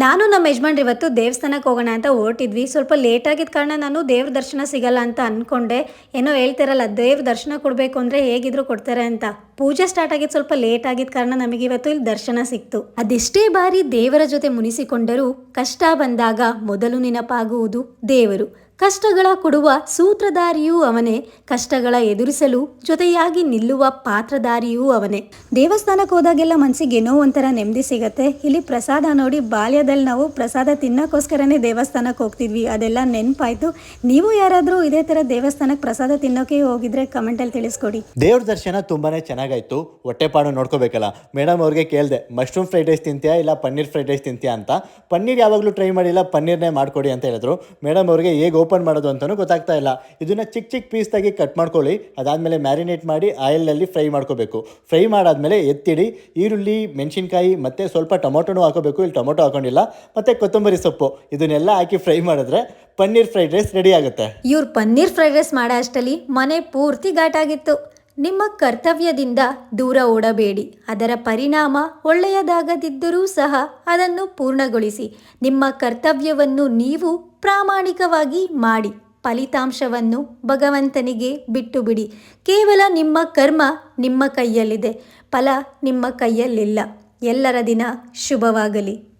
ನಾನು ನಮ್ಮ ಯಜಮಾನ್ರು ಇವತ್ತು ದೇವಸ್ಥಾನಕ್ಕೆ ಹೋಗೋಣ ಅಂತ ಹೊರಟಿದ್ವಿ. ಸ್ವಲ್ಪ ಲೇಟ್ ಆಗಿದ್ದ ಕಾರಣ ನಾನು ದೇವ್ರ ದರ್ಶನ ಸಿಗಲ್ಲ ಅಂತ ಅಂದ್ಕೊಂಡೆ ಏನೋ ಹೇಳ್ತಿರಲ್ಲ, ದೇವ್ರ ದರ್ಶನ ಕೊಡಬೇಕು ಅಂದರೆ ಹೇಗಿದ್ರು ಕೊಡ್ತಾರೆ ಅಂತ. ಪೂಜೆ ಸ್ಟಾರ್ಟ್ ಆಗಿದ್ದು ಸ್ವಲ್ಪ ಲೇಟ್ ಆಗಿದ್ದ ಕಾರಣ ನಮಗೆ ಇವತ್ತು ಇಲ್ಲಿ ದರ್ಶನ ಸಿಕ್ತು. ಅದೆಷ್ಟೇ ಬಾರಿ ದೇವರ ಜೊತೆ ಮುನಿಸಿಕೊಂಡರೂ ಕಷ್ಟ ಬಂದಾಗ ಮೊದಲು ನೆನಪಾಗುವುದು ದೇವರು. ಕಷ್ಟಗಳ ಕೊಡುವ ಸೂತ್ರಧಾರಿಯೂ ಅವನೇ. ಕಷ್ಟಗಳ ಎದುರಿಸಲು ಜೊತೆಯಾಗಿ ನಿಲ್ಲುವ ಪಾತ್ರಧಾರಿಯೂ ಅವನೇ. ದೇವಸ್ಥಾನಕ್ಕೆ ಹೋದಾಗೆಲ್ಲ ಮನಸ್ಸಿಗೆ ಏನೋ ಒಂಥರ ನೆಮ್ಮದಿ ಸಿಗತ್ತೆ. ಇಲ್ಲಿ ಪ್ರಸಾದ ನೋಡಿ ಬಾಲ್ಯದಲ್ಲಿ ನಾವು ಪ್ರಸಾದ ತಿನ್ನೋಕ್ಕೋಸ್ಕರನೇ ದೇವಸ್ಥಾನಕ್ಕೆ ಹೋಗ್ತಿದ್ವಿ. ಅದೆಲ್ಲ ನೆನಪಾಯ್ತು. ನೀವು ಯಾರಾದರೂ ಇದೇ ಥರ ದೇವಸ್ಥಾನಕ್ಕೆ ಪ್ರಸಾದ ತಿನ್ನೋಕೆ ಹೋಗಿದ್ರೆ ಕಮೆಂಟಲ್ಲಿ ತಿಳಿಸ್ಕೊಡಿ. ದೇವ್ರ ದರ್ಶನ ತುಂಬಾನೇ ಚೆನ್ನಾಗಾಯ್ತು. ಹೊಟ್ಟೆಪಾಡು ನೋಡ್ಕೋಬೇಕಲ್ಲ. ಮೇಡಮ್ ಅವ್ರಿಗೆ ಕೇಳಿದೆ, ಮಶ್ರೂಮ್ ಫ್ರೈಡ್ ರೈಸ್ ತಿಂತೀಯಾ ಇಲ್ಲ ಪನ್ನೀರ್ ಫ್ರೈಡ್ ರೈಸ್ ತಿಂತೀಯಾ? ಅಂತ. ಪನ್ನೀರ್ ಯಾವಾಗಲೂ ಟ್ರೈ ಮಾಡಿಲ್ಲ, ಪನ್ನೀರ್ನೇ ಮಾಡ್ಕೊಡಿ ಅಂತ ಹೇಳಿದ್ರು. ಮೇಡಮ್ ಅವ್ರಿಗೆ ಹೇಗೆ ಓಪನ್ ಮಾಡೋದು ಅಂತಲೂ ಗೊತ್ತಾಗ್ತಾ ಇಲ್ಲ. ಇದನ್ನು ಚಿಕ್ಕ ಚಿಕ್ಕ ಪೀಸ್ದಾಗಿ ಕಟ್ ಮಾಡ್ಕೊಳ್ಳಿ. ಅದಾದಮೇಲೆ ಮ್ಯಾರಿನೇಟ್ ಮಾಡಿ ಆಯಿಲಲ್ಲಿ ಫ್ರೈ ಮಾಡ್ಕೋಬೇಕು. ಫ್ರೈ ಮಾಡಾದಮೇಲೆ ಎತ್ತಿಡಿ, ಈರುಳ್ಳಿ, ಮೆಣಸಿನ್ಕಾಯಿ ಮತ್ತು ಸ್ವಲ್ಪ ಟೊಮೊಟೊನೂ ಹಾಕೋಬೇಕು. ಇಲ್ಲಿ ಟೊಮೊಟೊ ಹಾಕೊಂಡಿಲ್ಲ. ಮತ್ತು ಕೊತ್ತಂಬರಿ ಸೊಪ್ಪು. ಇದನ್ನೆಲ್ಲ ಹಾಕಿ ಫ್ರೈ ಮಾಡಿದ್ರೆ ಪನ್ನೀರ್ ಫ್ರೈಡ್ ರೈಸ್ ರೆಡಿ ಆಗುತ್ತೆ. ಇವ್ರು ಪನ್ನೀರ್ ಫ್ರೈಡ್ ರೈಸ್ ಮಾಡೋ ಅಷ್ಟಲ್ಲಿ ಮನೆ ಪೂರ್ತಿ ಘಾಟಾಗಿತ್ತು ನಿಮ್ಮ ಕರ್ತವ್ಯದಿಂದ ದೂರ ಓಡಬೇಡಿ. ಅದರ ಪರಿಣಾಮ ಒಳ್ಳೆಯದಾಗದಿದ್ದರೂ ಸಹ ಅದನ್ನು ಪೂರ್ಣಗೊಳಿಸಿ. ನಿಮ್ಮ ಕರ್ತವ್ಯವನ್ನು ನೀವು ಪ್ರಾಮಾಣಿಕವಾಗಿ ಮಾಡಿ. ಫಲಿತಾಂಶವನ್ನು ಭಗವಂತನಿಗೆ ಬಿಟ್ಟು ಬಿಡಿ ಕೇವಲ ನಿಮ್ಮ ಕರ್ಮ ನಿಮ್ಮ ಕೈಯಲ್ಲಿದೆ. ಫಲ ನಿಮ್ಮ ಕೈಯಲ್ಲಿಲ್ಲ. ಎಲ್ಲರ ದಿನ ಶುಭವಾಗಲಿ.